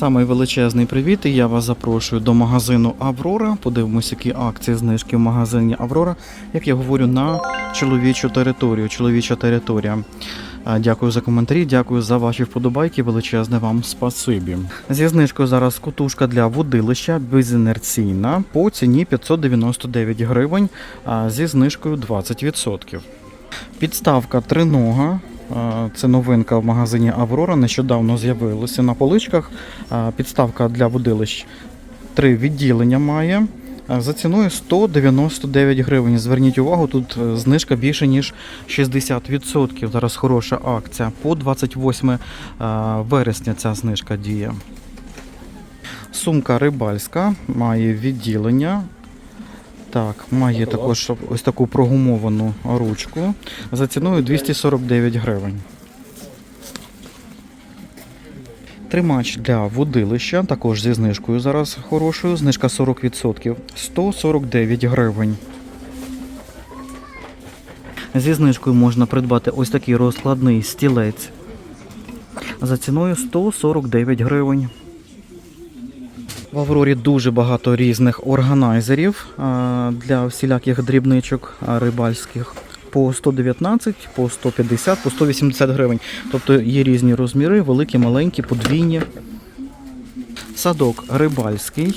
Самий величезний привіт, і я вас запрошую до магазину Аврора. Подивимось, які акції знижки в магазині Аврора. Як я говорю, на чоловічу територію. Чоловіча територія. Дякую за коментарі, дякую за ваші вподобайки. Величезне вам спасибі. Зі знижкою зараз кутушка для водилища безінерційна по ціні 599 гривень, зі знижкою 20%. Підставка тринога. Це новинка в магазині Аврора. Нещодавно з'явилася на поличках. Підставка для водилищ. Три відділення має. За ціною 199 гривень. Зверніть увагу, тут е, знижка більше ніж 60%. Зараз хороша акція. По 28 вересня ця знижка діє. Сумка рибальська має відділення. Так, має також ось таку прогумовану ручку за ціною 249 гривень. Тримач для водилища, також зі знижкою зараз хорошою. Знижка 40%. 149 гривень. Зі знижкою можна придбати ось такий розкладний стілець за ціною 149 гривень. В Аврорі дуже багато різних органайзерів для всіляких дрібничок рибальських. По 119, по 150, по 180 гривень. Тобто є різні розміри, великі, маленькі, подвійні. Садок рибальський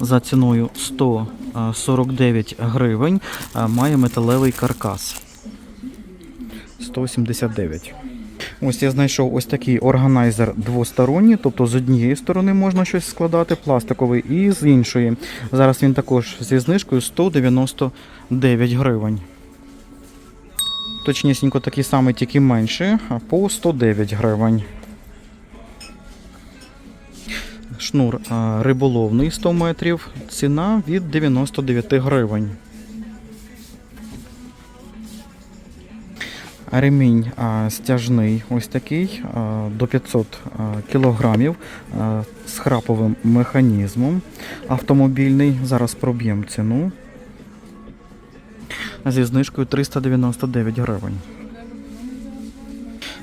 за ціною 149 гривень. Має металевий каркас. 179. Ось я знайшов ось такий органайзер двосторонній, тобто з однієї сторони можна щось складати, пластиковий, і з іншої. Зараз він також зі знижкою 199 гривень. Точнісінько такий самий, тільки менший, а по 109 гривень. Шнур риболовний 100 метрів, ціна від 99 гривень. Ремінь стяжний, ось такий, до 500 а, кілограмів а, з храповим механізмом. Автомобільний. Зараз проб'ємо ціну. Зі знижкою 399 гривень.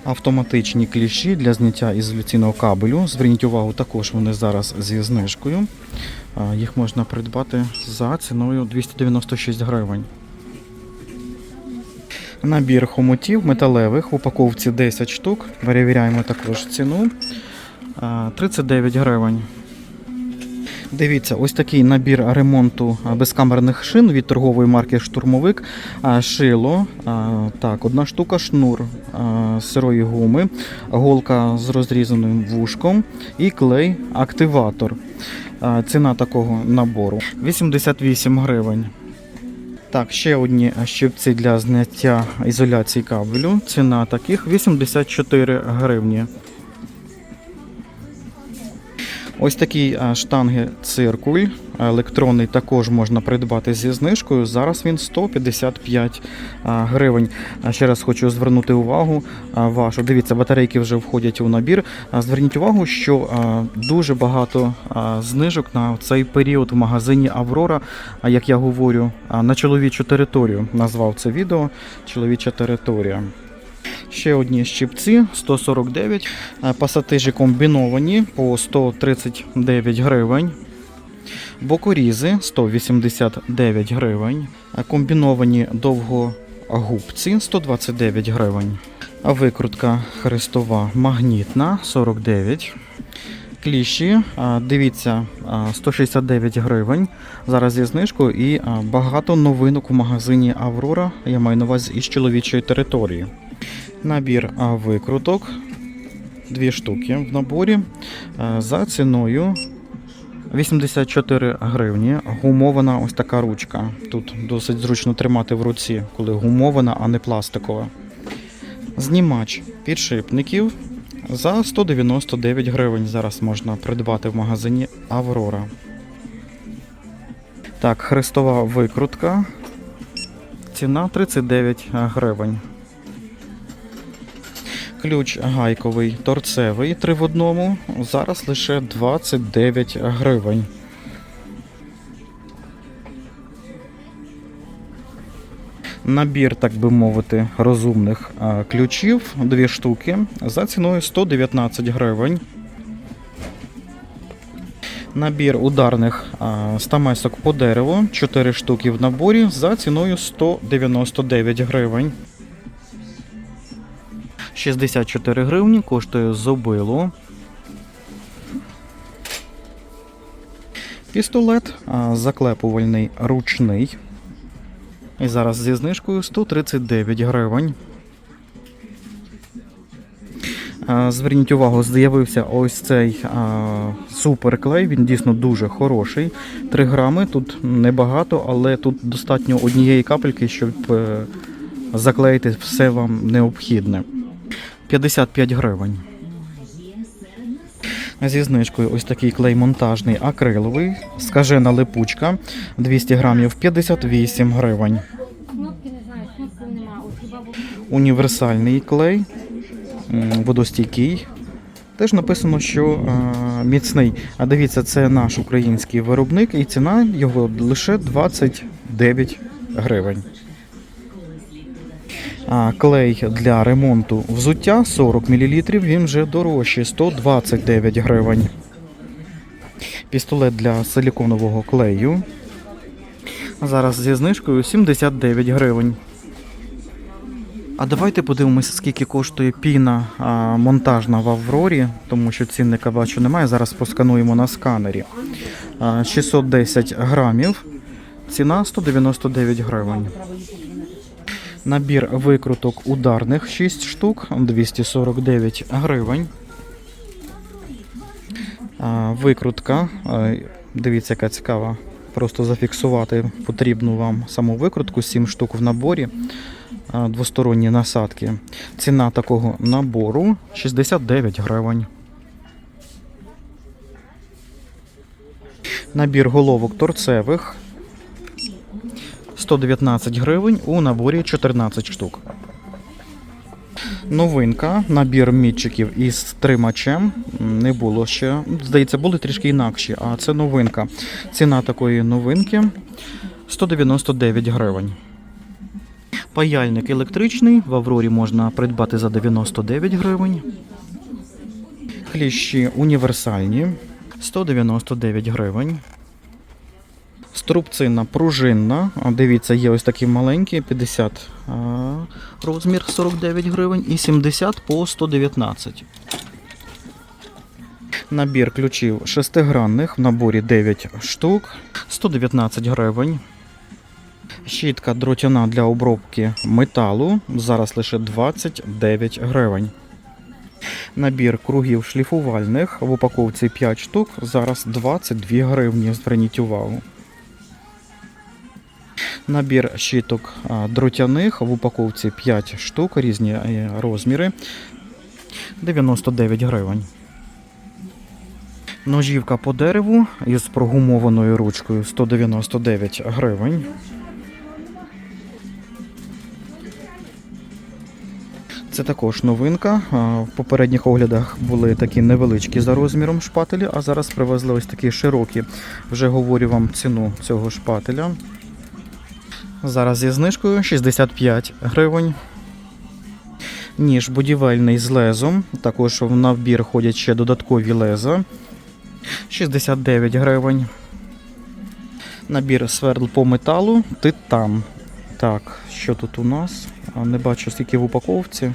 Автоматичні кліщі для зняття ізоляційного кабелю. Зверніть увагу, також вони зараз зі знижкою. Їх можна придбати за ціною 296 гривень. Набір хомутів металевих в упаковці 10 штук. Перевіряємо також ціну. 39 гривень. Дивіться, ось такий набір ремонту безкамерних шин від торгової марки Штурмовик. Шило, так, одна штука, шнур сирої гуми, голка з розрізаним вушком і клей активатор. Ціна такого набору 88 гривень. Так, ще одні щипці для зняття ізоляції кабелю. Ціна таких 84 гривні. Ось такі штанги циркуль. Електронний також можна придбати зі знижкою. Зараз він 155 гривень. Ще раз хочу звернути увагу вашу. Дивіться, батарейки вже входять у набір. Зверніть увагу, що дуже багато знижок на цей період в магазині Аврора. Як я говорю, на чоловічу територію назвав це відео. Чоловіча територія. Ще одні щипці 149, е, пасатижі комбіновані по 139 гривень. Бокорізи 189 гривень. Е, Комбіновані довгогубці 129 гривень. Викрутка хрестова магнітна 49. Кліщі, дивіться, 169 гривень. Зараз є знижкою і багато новинок у магазині Аврора. Я маю на увазі із чоловічої території. Набір викруток. Дві штуки в наборі. За ціною 84 гривні. Гумована ось така ручка. Тут досить зручно тримати в руці, коли гумована, а не пластикова. Знімач підшипників за 199 гривень. Зараз можна придбати в магазині Аврора. Так, хрестова викрутка. Ціна 39 гривень. Ключ гайковий торцевий 3 в одному. Зараз лише 29 гривень. Набір, так би мовити, розумних ключів, дві штуки, за ціною 119 гривень. Набір ударних стамесок по дереву, 4 штуки в наборі за ціною 199 гривень. 64 гривні коштує зубило. Пістолет заклепувальний ручний. І зараз зі знижкою 139 гривень. Зверніть увагу, з'явився ось цей а, суперклей. Він дійсно дуже хороший. 3 грами тут небагато, але тут достатньо однієї капельки, щоб е, заклеїти все вам необхідне. 55 гривень. Зі знижкою ось такий клей монтажний акриловий, скажена липучка 200 грамів 58 гривень. Універсальний клей, водостійкий. Теж написано, що е, міцний. А дивіться, це наш український виробник, і ціна його лише 29 гривень. Клей для ремонту взуття 40 мл, він вже дорожчий 129 гривень. Пістолет для силіконового клею. Зараз зі знижкою 79 гривень. А давайте подивимося, скільки коштує піна а, монтажна в Аврорі, тому що цінника бачу немає. Зараз поскануємо на сканері. А, 610 грамів. Ціна 199 гривень. Набір викруток ударних 6 штук 249 гривень. Викрутка. Дивіться, яка цікава. Просто зафіксувати потрібну вам саму викрутку 7 штук в наборі. Двосторонні насадки. Ціна такого набору 69 гривень. Набір головок торцевих 119 гривень у наборі 14 штук. Новинка, набір мітчиків із тримачем. Не було ще. Здається, були трішки інакші, а це новинка. Ціна такої новинки 199 гривень. Паяльник електричний в Аврорі можна придбати за 99 гривень. Кліщі універсальні 199 гривень. Струбцина пружинна. Дивіться, є ось такі маленькі 50 розмір 49 гривень і 70 по 119. Набір ключів шестигранних в наборі 9 штук 119 гривень. Щітка дротяна для обробки металу. Зараз лише 29 гривень. Набір кругів шліфувальних в упаковці 5 штук. Зараз 22 гривні. Зверніть увагу. Набір щиток дротяних в упаковці 5 штук, різні е, розміри. 99 гривень. Ножівка по дереву із прогумованою ручкою 199 гривень. Це також новинка. В попередніх оглядах були такі невеличкі за розміром шпателі, а зараз привезли ось такі широкі. Вже говорю вам ціну цього шпателя. Зараз зі знижкою 65 гривень. Ніж будівельний з лезом. Також в набір ходять ще додаткові леза. 69 гривень. Набір свердл по металу. Титан. Так, що тут у нас? Не бачу, скільки в упаковці.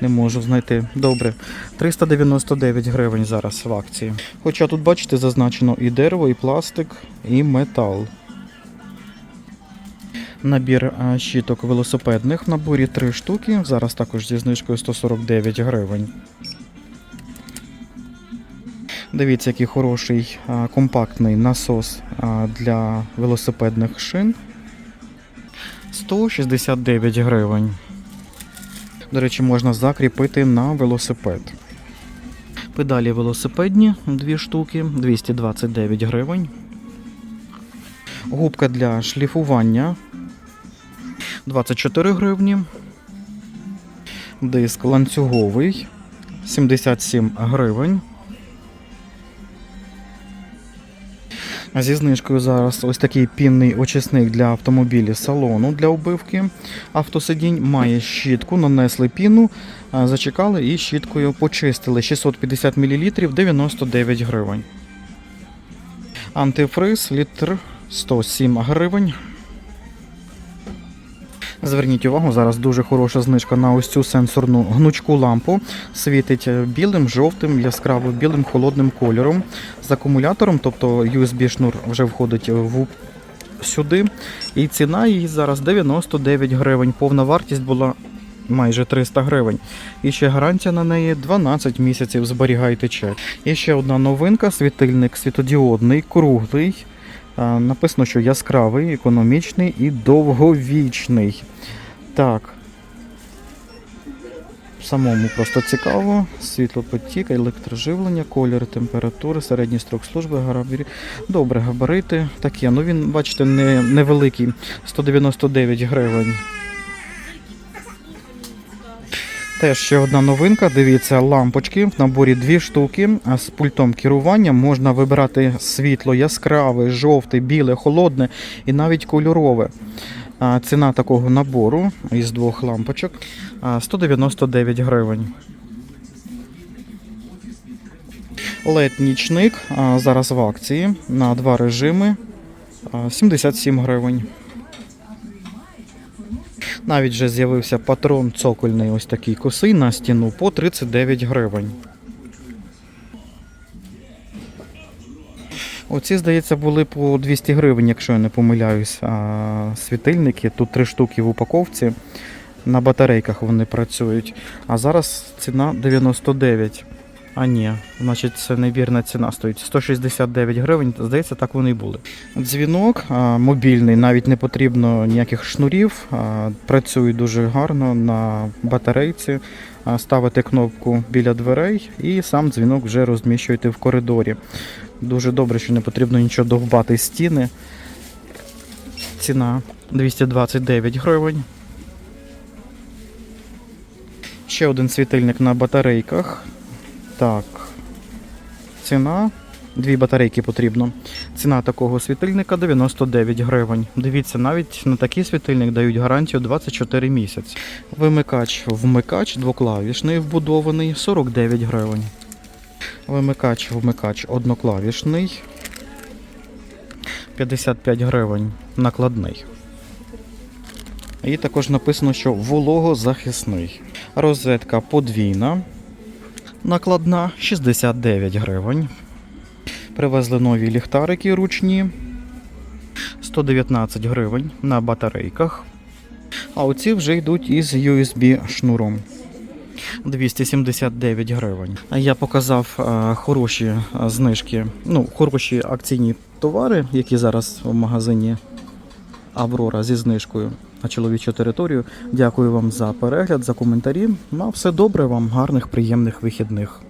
Не можу знайти. Добре. 399 гривень зараз в акції. Хоча тут, бачите, зазначено і дерево, і пластик, і метал. Набір а, щіток велосипедних в наборі 3 штуки. Зараз також зі знижкою 149 гривень. Дивіться, який хороший компактний насос для велосипедних шин. 169 гривень. До речі, можна закріпити на велосипед. Педалі велосипедні 2 штуки, 229 гривень. Губка для шліфування 24 гривні. Диск ланцюговий 77 гривень. Зі знижкою зараз ось такий пінний очисник для автомобілів салону для оббивки автосидінь. Має щітку, нанесли піну, зачекали і щіткою почистили. 650 мл 99 гривень. Антифриз, літр 107 гривень. Зверніть увагу, зараз дуже хороша знижка на ось цю сенсорну гнучку лампу. Світить е, білим, жовтим, яскраво білим, холодним кольором. З акумулятором, тобто USB-шнур вже входить в сюди. І ціна її зараз 99 гривень. Повна вартість була майже 300 гривень. І ще гарантія на неї 12 місяців. Зберігайте чек. І ще одна новинка: світильник світодіодний, круглий. А, Написано, що яскравий, економічний і довговічний. Так. Самому просто цікаво. Світлопотік, електроживлення, колір, температури, середній строк служби, габарі. Добре, габарити. Таке. Ну він, бачите, не, невеликий. 199 гривень. Теж ще одна новинка. Дивіться, лампочки в наборі дві штуки. З пультом керування можна вибирати світло яскраве, жовте, біле, холодне і навіть кольорове. Ціна такого набору із двох лампочок 199 гривень. led нічник зараз в акції на два режими 77 гривень. Навіть вже з'явився патрон цокольний, ось такий косий на стіну по 39 гривень. Оці, здається, були по 200 гривень, якщо я не помиляюсь. А, світильники. Тут три штуки в упаковці. На батарейках вони працюють. А зараз ціна 99. А ні, значить це невірна ціна стоїть. 169 гривень, здається, так вони і були. Дзвінок а, мобільний, навіть не потрібно ніяких шнурів. а, Працює дуже гарно на батарейці. А, Ставите кнопку біля дверей і сам дзвінок вже розміщуєте в коридорі. Дуже добре, що не потрібно нічого довбати стіни. Ціна 229 гривень. Ще один світильник на батарейках. Так. Ціна. Дві батарейки потрібно. Ціна такого світильника 99 гривень. Дивіться, навіть на такий світильник дають гарантію 24 місяці. Вимикач, вмикач двоклавішний вбудований 49 гривень. Вимикач, вмикач одноклавішний 55 гривень. Накладний. І також написано, що вологозахисний. Розетка подвійна. Накладна 69 гривень. Привезли нові ліхтарики ручні 119 гривень на батарейках. А оці вже йдуть із USB шнуром. 279 гривень. А Я показав е, хороші е, знижки, ну, хороші акційні товари, які зараз в магазині Аврора зі знижкою на чоловічу територію. Дякую вам за перегляд, за коментарі. На все добре вам, гарних, приємних вихідних.